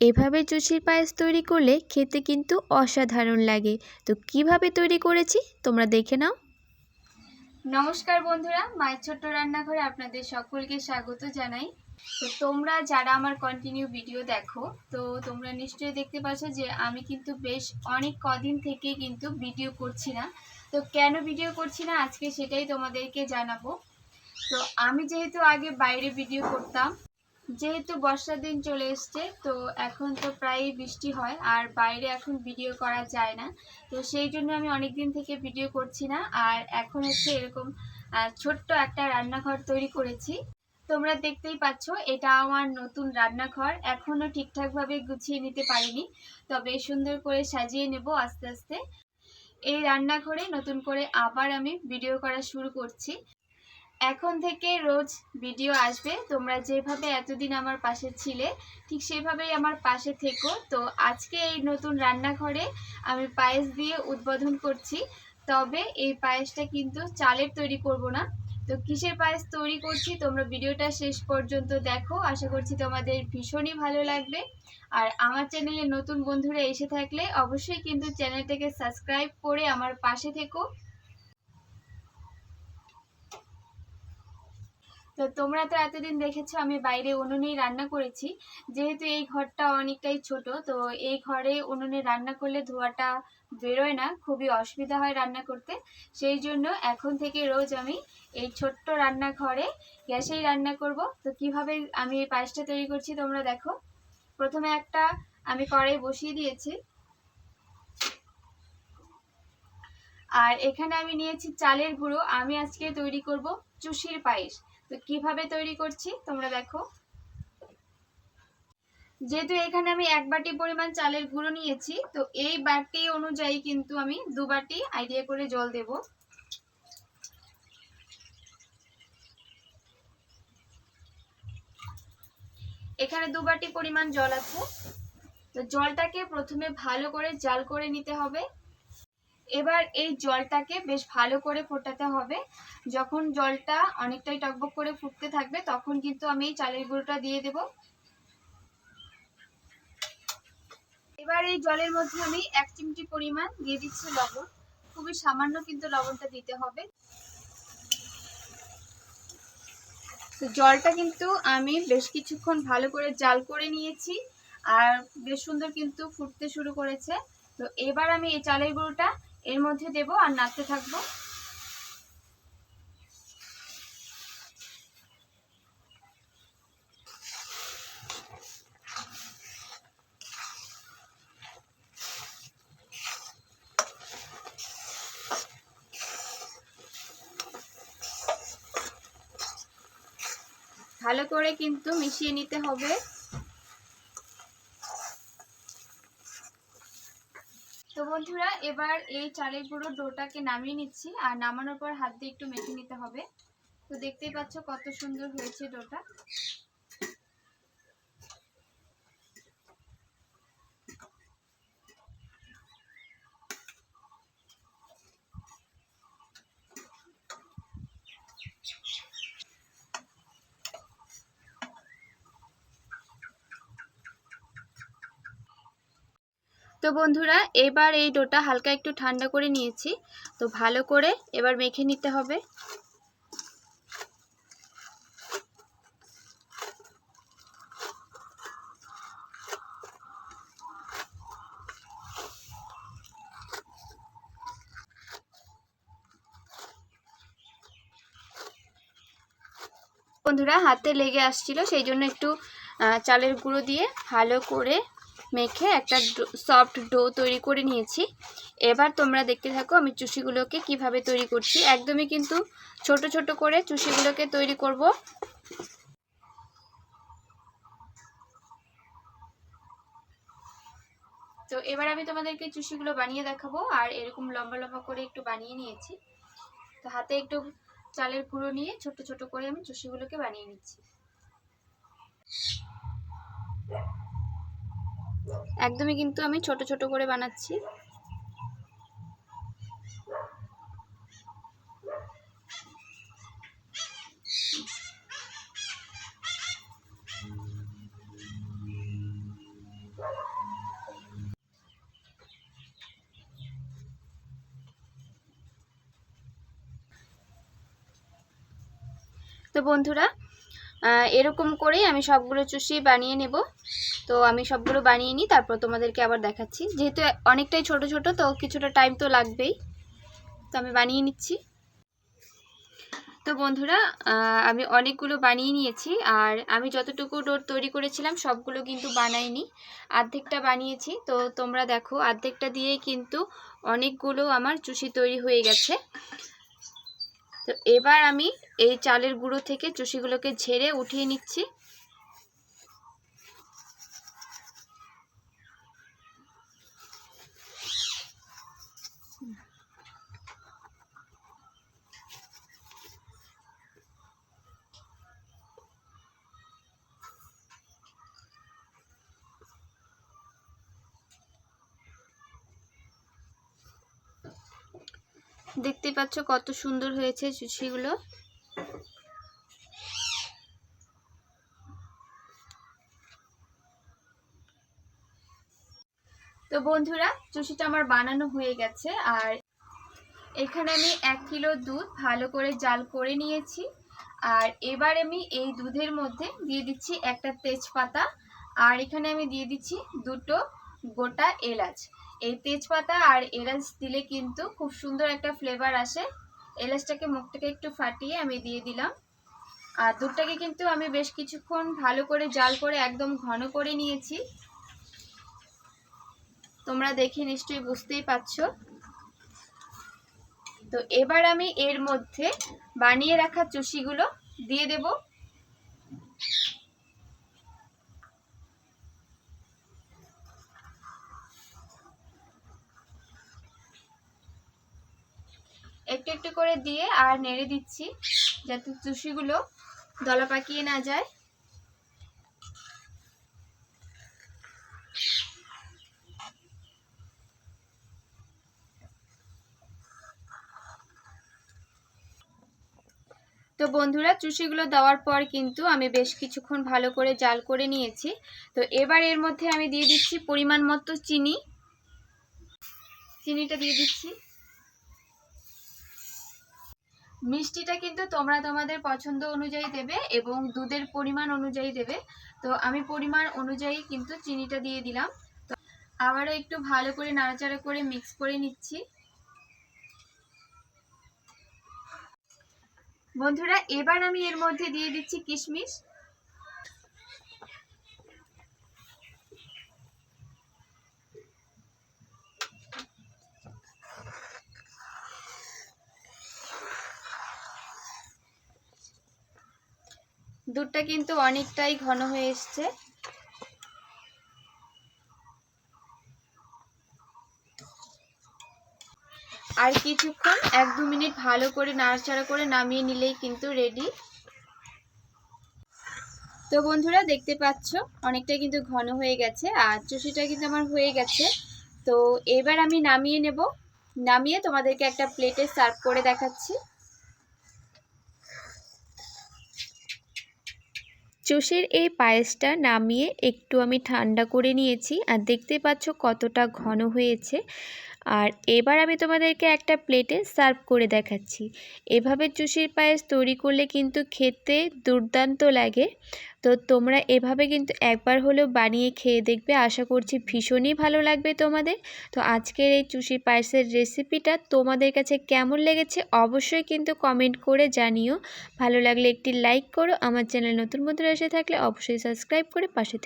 এভাবে চুষির পায়েস তৈরি করলে খেতে কিন্তু অসাধারণ লাগে। তো কীভাবে তৈরি করেছি তোমরা দেখে নাও। নমস্কার বন্ধুরা, মায়ের ছোট্ট রান্নাঘরে আপনাদের সকলকে স্বাগত জানাই। তো তোমরা যারা আমার কন্টিনিউ ভিডিও দেখো, তো তোমরা নিশ্চয়ই দেখতে পাচ্ছ যে আমি কিন্তু বেশ অনেক কদিন থেকে কিন্তু ভিডিও করছি না। তো কেন ভিডিও করছি না? আজকে সেটাই তোমাদেরকে জানাব। তো আমি যেহেতু আগে বাইরে ভিডিও করতাম যেহেতু বর্ষার দিন চলে এসছে, তো এখন তো প্রায়ই বৃষ্টি হয় আর বাইরে এখন ভিডিও করা যায় না। তো সেই জন্য আমি অনেক দিন থেকে ভিডিও করছি না। আর এখন হচ্ছে এরকম ছোট্ট একটা রান্নাঘর তৈরি করেছি। তোমরা দেখতেই পাচ্ছ, এটা আমার নতুন রান্নাঘর। এখনও ঠিকঠাকভাবে গুছিয়ে নিতে পারিনি, তবে সুন্দর করে সাজিয়ে নেব আস্তে আস্তে। এই রান্নাঘরে নতুন করে আবার আমি ভিডিও করা শুরু করছি। এখন থেকে রোজ ভিডিও আসবে। তোমরা যেভাবে এতদিন আমার পাশে ছিলে, ঠিক সেভাবেই আমার পাশে থেকো। তো আজকে এই নতুন রান্নাঘরে আমি পায়েস দিয়ে উদ্বোধন করছি। তবে এই পায়েসটা কিন্তু চালের তৈরি করব না। তো কিসের পায়েস তৈরি করছি তোমরা ভিডিওটা শেষ পর্যন্ত দেখো। আশা করছি তোমাদের ভীষণই ভালো লাগবে। আর আমার চ্যানেলে নতুন বন্ধুরা এসে থাকলে অবশ্যই কিন্তু চ্যানেলটাকে সাবস্ক্রাইব করে আমার পাশে থেকো। তো তোমরা তো এতদিন দেখেছ, আমি বাইরে উনুনেই রান্না করেছি। যেহেতু এই ঘরটা অনেকটাই ছোট, তো এই ঘরে উনুনে রান্না করলে ধোঁয়াটা বেরোয় না, খুবই অসুবিধা হয় রান্না করতে। সেই জন্য এখন থেকে রোজ আমি এই ছোট্ট রান্নাঘরে গ্যাসেই রান্না করব। তো কীভাবে আমি এই পায়েসটা তৈরি করছি তোমরা দেখো। প্রথমে একটা আমি কড়াই বসিয়ে দিয়েছি। আর এখানে আমি নিয়েছি চালের গুঁড়ো। আমি আজকে তৈরি করব চুষির পায়েস। তো কীভাবে তৈরি করছি, তোমরা দেখো। যেহেতু এখানে আমি এক বাটি পরিমাণ চালের গুঁড়ো নিয়েছি, তো এই বাটি অনুযায়ী কিন্তু আমি দু বাটি আইডিয়া করে জল দেব। এখানে দু বাটি পরিমাণ জল আছে। তো জলটাকে প্রথমে ভালো করে জাল করে নিতে হবে। এবার এই জলটাকে বেশ ভালো করে ফোটাতে হবে। যখন জলটা অনেকটাই টকবক করে ফুটতে থাকবে, তখন কিন্তু আমি এই চালের গুঁড়োটা দিয়ে দেব। এবার এই জলের মধ্যে আমি এক চিমটি পরিমাণ দিয়ে দিচ্ছি লবণ। খুবই সামান্য কিন্তু লবণটা দিতে হবে। তো জলটা কিন্তু আমি বেশ কিছুক্ষণ ভালো করে জাল করে নিয়েছি আর বেশ সুন্দর কিন্তু ফুটতে শুরু করেছে। তো এবার আমি এই চালের গুঁড়োটা এর মধ্যে দেব আর নাড়তে থাকব। ভালো করে কিন্তু মিশিয়ে নিতে হবে। বন্ধুরা, এবার এই চালের গুঁড়ো ডোটাকে নামিয়ে নিচ্ছি। আর নামানোর পর হাত দিয়ে একটু মেখে নিতে হবে। তো দেখতেই পাচ্ছ কত সুন্দর হয়েছে ডোটা। তো বন্ধুরা, এবার এই ডোটা হালকা একটু ঠান্ডা করে নিয়েছি। তো ভালো করে এবার মেখে নিতে হবে। বন্ধুরা, হাতে লেগে আসছিল, সেই জন্য একটু চালের গুঁড়ো দিয়ে ভালো করে মেখে একটা সফট ডো তৈরি করে নিয়েছি। এবার তোমরা দেখতে থাকো আমি চুষিগুলোকে কীভাবে তৈরি করছি। একদমই কিন্তু ছোট ছোট করে চুষিগুলোকে তৈরি করব। তো এবার আমি তোমাদেরকে চুষিগুলো বানিয়ে দেখাবো, আর এরকম লম্বা লম্বা করে একটু বানিয়ে নিয়েছি। তো হাতে একটু চালের গুঁড়ো নিয়ে ছোট ছোট করে আমি চুষিগুলোকে বানিয়ে নিচ্ছি। একদমই কিন্তু আমি ছোট ছোট করে বানাচ্ছি। তো বন্ধুরা এরকম করেই আমি সবগুলো চুষি বানিয়ে নেব। তো আমি সবগুলো বানিয়ে নিই, তারপর তোমাদেরকে আবার দেখাচ্ছি। যেহেতু অনেকটাই ছোট ছোট, তো কিছুটা টাইম তো লাগবেই। তো আমি বানিয়ে নিচ্ছি। তো বন্ধুরা আমি অনেকগুলো বানিয়ে নিয়েছি, আর আমি যতটুকু ডোর তৈরি করেছিলাম, সবগুলো কিন্তু বানাইনি। অর্ধেকটা বানিয়েছি, তো তোমরা দেখো অর্ধেকটা দিয়েই কিন্তু অনেকগুলো আমার চুষি তৈরি হয়ে গেছে। তো এবার আমি এই চালের গুঁড়ো থেকে চুষিগুলোকে ঝেড়ে উঠিয়ে নিচ্ছি। দেখতে পাচ্ছ কত সুন্দর হয়েছে চুষিগুলো তো বন্ধুরা চুষিটা আমার বানানো হয়ে গেছে, আর এখানে আমি এক কিলো দুধ ভালো করে জাল করে নিয়েছি। আর এবার আমি এই দুধের মধ্যে দিয়ে দিচ্ছি একটা তেজপাতা, আর এখানে আমি দিয়ে দিচ্ছি দুটো গোটা এলাচ। এই তেজপাতা আর এলাচ দিলে কিন্তু খুব সুন্দর একটা ফ্লেভার আসে। এলাচটাকে মুখটাকে একটু ফাটিয়ে আমি দিয়ে দিলাম। আর দুধটাকে কিন্তু আমি বেশ কিছুক্ষণ ভালো করে জাল করে একদম ঘন করে নিয়েছি। তোমরা দেখে নিশ্চয়ই বুঝতেই পারছ। তো এবার আমি এর মধ্যে বানিয়ে রাখা চুষিগুলো দিয়ে দেব। একটু করে দিয়ে আর নেড়ে দিচ্ছি যাতে চুষিগুলো দলা পাকিয়ে না যায়। তো বন্ধুরা, চুষিগুলো দেওয়ার পর কিন্তু আমি বেশ কিছুক্ষণ ভালো করে জাল করে নিয়েছি। তো এবার এর মধ্যে আমি দিয়ে দিচ্ছি পরিমাণ মতো চিনি। চিনিটা দিয়ে দিচ্ছি। মিষ্টিটা কিন্তু তোমরা তোমাদের পছন্দ অনুযায়ী দেবে এবং দুধের পরিমাণ অনুযায়ী দেবে। তো আমি পরিমাণ অনুযায়ী কিন্তু চিনিটা দিয়ে দিলাম। তো আবারও একটু ভালো করে নাড়াচাড়া করে মিক্স করে নিচ্ছি। বন্ধুরা, এবার আমি এর মধ্যে দিয়ে দিচ্ছি কিশমিশ। দুধটা কিন্তু অনেকটাই ঘন হয়ে এসছে। আর কিছুক্ষণ এক দু মিনিট ভালো করে নাড়াচাড়া করে নামিয়ে নিলেই কিন্তু রেডি তো বন্ধুরা, দেখতে পাচ্ছ, অনেকটা কিন্তু ঘন হয়ে গেছে আর চুষিটা কিন্তু আমার হয়ে গেছে। তো এবার আমি নামিয়ে নেব। নামিয়ে তোমাদেরকে একটা প্লেটে সার্ভ করে দেখাচ্ছি। চুষের এই পায়েসটা নামিয়ে একটু আমি ঠান্ডা করে নিয়েছি আর দেখতে পাচ্ছ কতটা ঘন হয়েছে। আর এবার আমি তোমাদেরকে একটা প্লেটে সার্ভ করে দেখাচ্ছি। এভাবে চুষির পায়েস তৈরি করলে কিন্তু খেতে দুর্দান্ত লাগে। তো তোমরা এভাবে কিন্তু একবার হলেও বানিয়ে খেয়ে দেখবে। আশা করছি ভীষণই ভালো লাগবে তোমাদের। তো আজকের এই চুষির পায়েসের রেসিপিটা তোমাদের কাছে কেমন লেগেছে অবশ্যই কিন্তু কমেন্ট করে জানিও। ভালো লাগলে একটি লাইক করো। আমার চ্যানেল নতুন বন্ধুরা এসে থাকলে অবশ্যই সাবস্ক্রাইব করে পাশে